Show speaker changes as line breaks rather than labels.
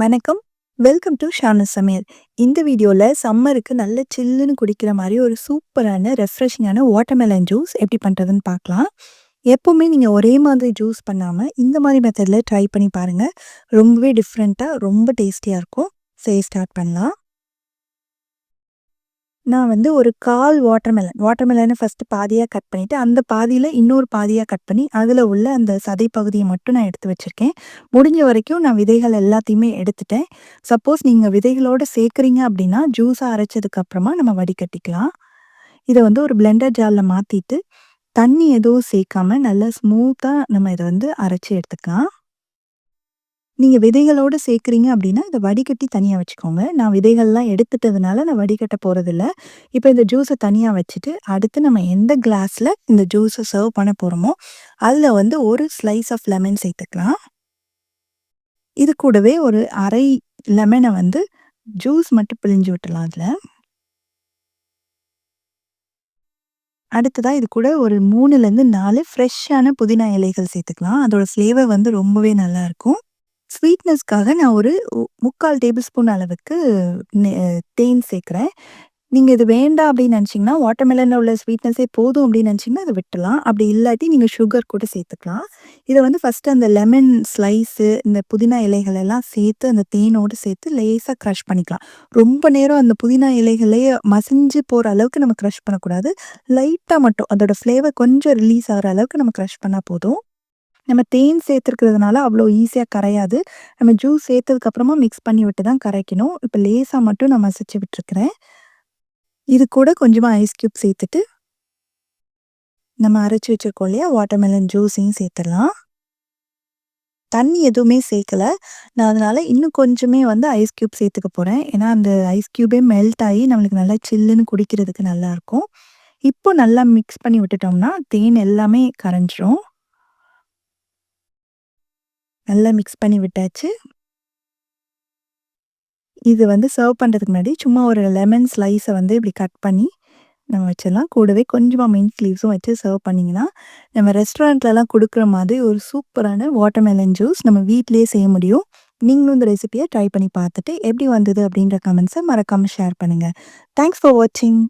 வணக்கம். Welcome to Shanu சமையல். இந்த வீடியோவில் சம்மருக்கு நல்ல சில்லுன்னு குடிக்கிற மாதிரி ஒரு சூப்பரான, ரெஃப்ரெஷிங்கான வாட்டர்மெலன் ஜூஸ் எப்படி பண்ணுறதுன்னு பார்க்கலாம். எப்போவுமே நீங்கள் ஒரே மாதிரி ஜூஸ் பண்ணாமல் இந்த மாதிரி மெத்தடில் ட்ரை பண்ணி பாருங்கள் ரொம்பவே டிஃப்ரெண்ட்டாக ரொம்ப டேஸ்டியாக இருக்கும். செய்ய ஸ்டார்ட் பண்ணலாம். நான் வந்து ஒரு 1/4 வாட்டர்மெலன் வாட்டர்மெலனை ஃபர்ஸ்ட்டு பாதியாக கட் பண்ணிவிட்டு அந்த பாதியில் இன்னொரு பாதியாக கட் பண்ணி, அதில் உள்ள அந்த சதை பகுதியை மட்டும் நான் எடுத்து வச்சுருக்கேன் முடிஞ்ச வரைக்கும் நான் விதைகள் எல்லாத்தையுமே எடுத்துட்டேன். சப்போஸ் நீங்கள் விதைகளோடு சேர்க்குறீங்க அப்படின்னா, ஜூஸாக அரைச்சதுக்கப்புறமா நம்ம வடிகட்டிக்கலாம். இதை வந்து ஒரு பிளெண்டர் ஜாலில் மாற்றிட்டு தண்ணி எதுவும் சேர்க்காம நல்லா ஸ்மூத்தாக நம்ம இதை வந்து அரைச்சி எடுத்துக்கலாம். நீங்க விதைகளோட சேர்க்குறீங்க அப்படின்னா, இதை வடிகட்டி தனியா வச்சுக்கோங்க. நான் விதைகள்லாம் எடுத்துட்டதுனால நான் வடிகட்ட போறதில்ல. இப்போ இந்த ஜூஸை தனியா வச்சுட்டு, அடுத்து நம்ம எந்த கிளாஸ்ல இந்த ஜூஸை சர்வ் பண்ண போறோமோ, அதில் வந்து ஒரு ஸ்லைஸ் ஆஃப் லெமன் சேர்த்துக்கலாம். இது கூடவே ஒரு அரை லெமனை வந்து ஜூஸ் மட்டும் பிழிஞ்சு விட்டுலாம் அதில் அடுத்ததா இது கூட ஒரு 3லேருந்து 4 ஃப்ரெஷ்ஷான புதினா இலைகள் சேர்த்துக்கலாம். அதோட ஃப்ளேவர் வந்து ரொம்பவே நல்லாயிருக்கும். ஸ்வீட்னஸ்க்காக நான் ஒரு முக்கால் டேபிள் ஸ்பூன் அளவுக்கு தேன் சேர்க்குறேன் நீங்கள் இது வேண்டாம் அப்படின்னு நினச்சீங்கன்னா, வாட்டர்மெலனில் உள்ள ஸ்வீட்னஸே போதும் அப்படின்னு நினச்சிங்கன்னா அதை விட்டுறலாம். அப்படி இல்லாட்டி நீங்கள் சுகர் கூட சேர்த்துக்கலாம். இதை வந்து ஃபஸ்ட்டு அந்த லெமன் ஸ்லைஸு, இந்த புதினா இலைகள் எல்லாம் சேர்த்து, அந்த தேனோடு சேர்த்து லேசாக க்ரஷ் பண்ணிக்கலாம். ரொம்ப நேரம் அந்த புதினா இலைகளையே மசிஞ்சு போகிற அளவுக்கு நம்ம க்ரஷ் பண்ணக்கூடாது. லைட்டாக மட்டும் அதோடய ஃப்ளேவர் கொஞ்சம் ரிலீஸ் ஆகிற அளவுக்கு நம்ம க்ரஷ் பண்ணால் போதும். நம்ம தேன் சேர்த்துருக்கிறதுனால அவ்வளோ ஈஸியாக கரையாது. நம்ம ஜூஸ் சேர்த்ததுக்கப்புறமா மிக்ஸ் பண்ணி விட்டு தான் கரைக்கணும். இப்போ லேசாக மட்டும் நான் மசிச்சு விட்டுருக்குறேன் இது கூட கொஞ்சமாக ஐஸ் கியூப் சேர்த்துட்டு நம்ம அரைச்சி வச்சிருக்கோம் இல்லையா? வாட்டர்மெலன் ஜூஸையும் சேர்த்துடலாம். தண்ணி எதுவுமே சேர்க்கல. நான் அதனால் இன்னும் கொஞ்சமே வந்து ஐஸ் கியூப் சேர்த்துக்க போகிறேன் ஏன்னா, அந்த ஐஸ் கியூபே மெல்ட் ஆகி நம்மளுக்கு நல்லா சில்லுன்னு குடிக்கிறதுக்கு நல்லாயிருக்கும். இப்போ நல்லா மிக்ஸ் பண்ணி விட்டுட்டோம்னா, தேன் எல்லாமே கரைஞ்சிரும். நல்லா மிக்ஸ் பண்ணி விட்டாச்சு. இது வந்து சர்வ் பண்ணுறதுக்கு முன்னாடி சும்மா ஒரு லெமன் ஸ்லைஸை வந்து இப்படி கட் பண்ணி நம்ம வச்சிடலாம். கூடவே கொஞ்சமாக மின்ட் லீவ்ஸும் வச்சு சர்வ் பண்ணிங்கன்னா, நம்ம ரெஸ்டாரண்ட்லலாம் கொடுக்குற மாதிரி ஒரு சூப்பரான வாட்டர்மெலன் ஜூஸ் நம்ம வீட்லேயே செய்ய முடியும். நீங்களும் இந்த ரெசிபியை ட்ரை பண்ணி பார்த்துட்டு, எப்படி வந்தது அப்படின்ற கமெண்ட்ஸை மறக்காமல் ஷேர் பண்ணுங்கள் தேங்க்ஸ் ஃபார் வாட்சிங்.